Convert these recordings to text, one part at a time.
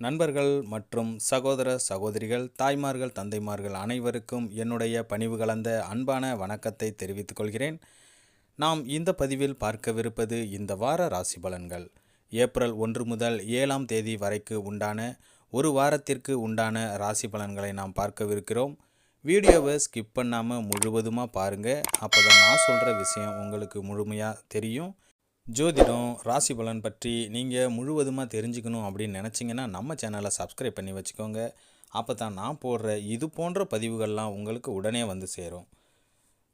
நண்பர்கள் மற்றும் சகோதர சகோதரிகள் தாய்மார்கள் தந்தைமார்கள் அனைவருக்கும் என்னுடைய பணிவு கலந்த அன்பான வணக்கத்தை தெரிவித்துக் கொள்கிறேன். நாம் இந்த பதிவில் பார்க்கவிருப்பது இந்த வார ராசி பலன்கள். ஏப்ரல் ஒன்று முதல் ஏழாம் தேதி வரைக்கு உண்டான ஒரு வாரத்திற்கு உண்டான ராசி பலன்களை நாம் பார்க்கவிருக்கிறோம். வீடியோவை ஸ்கிப் பண்ணாமல் முழுவதுமாக பாருங்கள் அப்போ தான் நான் சொல்கிற விஷயம் உங்களுக்கு முழுமையாக தெரியும். ஜோதிடம் ராசி பலன் பற்றி நீங்கள் முழுவதுமாக தெரிஞ்சுக்கணும் அப்படின்னு நினச்சிங்கன்னா நம்ம சேனலை சப்ஸ்கிரைப் பண்ணி வச்சுக்கோங்க. அப்போ தான் நான் போடுற இது போன்ற பதிவுகள்லாம் உங்களுக்கு உடனே வந்து சேரும்.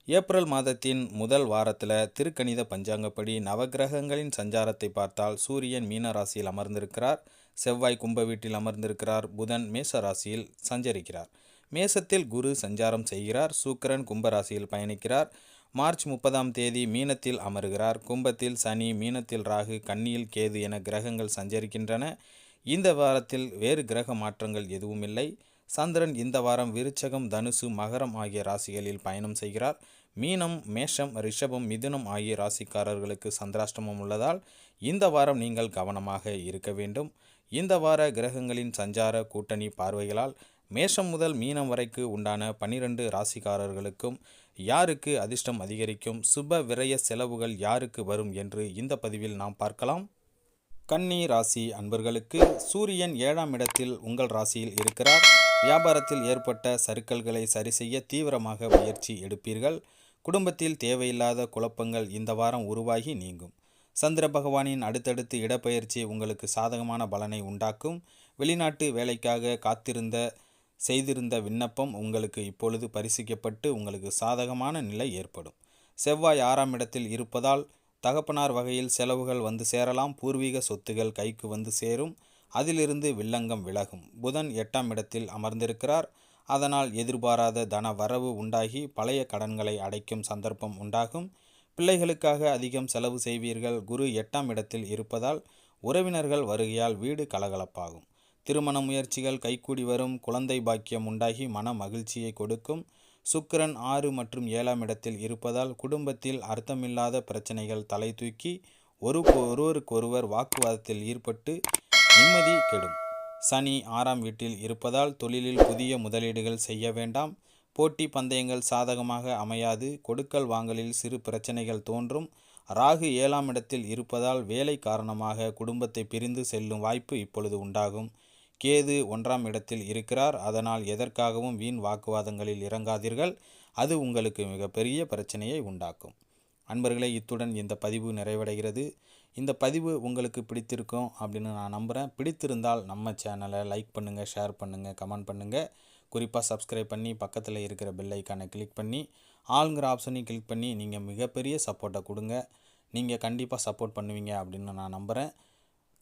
ஏப்ரல் மாதத்தின் முதல் வாரத்தில் திருக்கணித பஞ்சாங்கப்படி நவக்கிரகங்களின் சஞ்சாரத்தை பார்த்தால் சூரியன் மீன ராசியில் அமர்ந்திருக்கிறார். செவ்வாய் கும்ப வீட்டில் அமர்ந்திருக்கிறார். புதன் மேச ராசியில் சஞ்சரிக்கிறார். மேசத்தில் குரு சஞ்சாரம் செய்கிறார். சூக்கரன் கும்பராசியில் பயணிக்கிறார். மார்ச் முப்பதாம் தேதி மீனத்தில் அமருகிறார். கும்பத்தில் சனி மீனத்தில் ராகு கன்னியில் கேது என கிரகங்கள் சஞ்சரிக்கின்றன. இந்த வாரத்தில் வேறு கிரக மாற்றங்கள் எதுவும் இல்லை சந்திரன் இந்த வாரம் விருச்சகம் தனுசு மகரம் ஆகிய ராசிகளில் பயணம் செய்கிறார். மீனம் மேஷம் ரிஷபம் மிதுனம் ஆகிய ராசிக்காரர்களுக்கு சந்திராஷ்டமம் உள்ளதால் இந்த வாரம் நீங்கள் கவனமாக இருக்க வேண்டும். இந்த வார கிரகங்களின் சஞ்சார கூட்டணி பார்வைகளால் மேஷம் முதல் மீனம் வரைக்கு உண்டான பனிரெண்டு ராசிக்காரர்களுக்கும் யாருக்கு அதிர்ஷ்டம் அதிகரிக்கும் சுப விரய செலவுகள் யாருக்கு வரும் என்று இந்த பதிவில் நாம் பார்க்கலாம். கன்னி ராசி அன்பர்களுக்கு சூரியன் ஏழாம் இடத்தில் உங்கள் ராசியில் இருக்கிறார். வியாபாரத்தில் ஏற்பட்ட சறுக்கல்களை சரி செய்ய தீவிரமாக முயற்சி எடுப்பீர்கள். குடும்பத்தில் தேவையில்லாத குழப்பங்கள் இந்த வாரம் உருவாகி நீங்கும். சந்திர பகவானின் அடுத்தடுத்து இடப்பெயர்ச்சி உங்களுக்கு சாதகமான பலனை உண்டாக்கும். வெளிநாட்டு வேலைக்காக காத்திருந்த செய்திருந்த விண்ணப்பம் உங்களுக்கு இப்பொழுது பரிசிக்கப்பட்டு உங்களுக்கு சாதகமான நிலை ஏற்படும். செவ்வாய் ஆறாம் இடத்தில் இருப்பதால் தகப்பனார் வகையில் செலவுகள் வந்து சேரலாம். பூர்வீக சொத்துகள் கைக்கு வந்து சேரும். அதிலிருந்து வில்லங்கம் விலகும். புதன் எட்டாம் இடத்தில் அமர்ந்திருக்கிறார். அதனால் எதிர்பாராத தன வரவு உண்டாகி பழைய கடன்களை அடைக்கும் சந்தர்ப்பம் உண்டாகும். பிள்ளைகளுக்காக அதிகம் செலவு செய்வீர்கள். குரு எட்டாம் இடத்தில் இருப்பதால் உறவினர்கள் வருகையால் வீடு கலகலப்பாகும். திருமண முயற்சிகள் கைகூடி வரும் குழந்தை பாக்கியம் உண்டாகி மன மகிழ்ச்சியை கொடுக்கும். சுக்கிரன் ஆறு மற்றும் ஏழாம் இடத்தில் இருப்பதால் குடும்பத்தில் அர்த்தமில்லாத பிரச்சனைகள் தலை தூக்கி ஒரு ஒருவருக்கொருவர் வாக்குவாதத்தில் ஈடுபட்டு நிம்மதி கெடும். சனி ஆறாம் வீட்டில் இருப்பதால் தொழிலில் புதிய முதலீடுகள் செய்ய வேண்டாம். போட்டி பந்தயங்கள் சாதகமாக அமையாது. கொடுக்கல் வாங்கலில் சிறு பிரச்சனைகள் தோன்றும். ராகு ஏழாம் இடத்தில் இருப்பதால் வேலை காரணமாக குடும்பத்தை பிரிந்து செல்லும் வாய்ப்பு இப்பொழுது உண்டாகும். கேது ஒன்றாம் இடத்தில் இருக்கிறார். அதனால் எதற்காகவும் வீண் வாக்குவாதங்களில் இறங்காதீர்கள். அது உங்களுக்கு மிகப்பெரிய பிரச்சனையை உண்டாக்கும். அன்பர்களே இத்துடன் இந்த பதிவு நிறைவடைகிறது. இந்த பதிவு உங்களுக்கு பிடித்திருக்கும் அப்படின்னு நான் நம்புகிறேன் பிடித்திருந்தால் நம்ம சேனலை லைக் பண்ணுங்கள் ஷேர் பண்ணுங்கள் கமெண்ட் பண்ணுங்கள் குறிப்பாக சப்ஸ்கிரைப் பண்ணி பக்கத்தில் இருக்கிற பெல் ஐக்கானை கிளிக் பண்ணி ஆளுங்கிற ஆப்ஷனையும் கிளிக் பண்ணி நீங்கள் மிகப்பெரிய சப்போர்ட்டை கொடுங்க. நீங்கள் கண்டிப்பாக சப்போர்ட் பண்ணுவீங்க அப்படின்னு நான் நம்புகிறேன்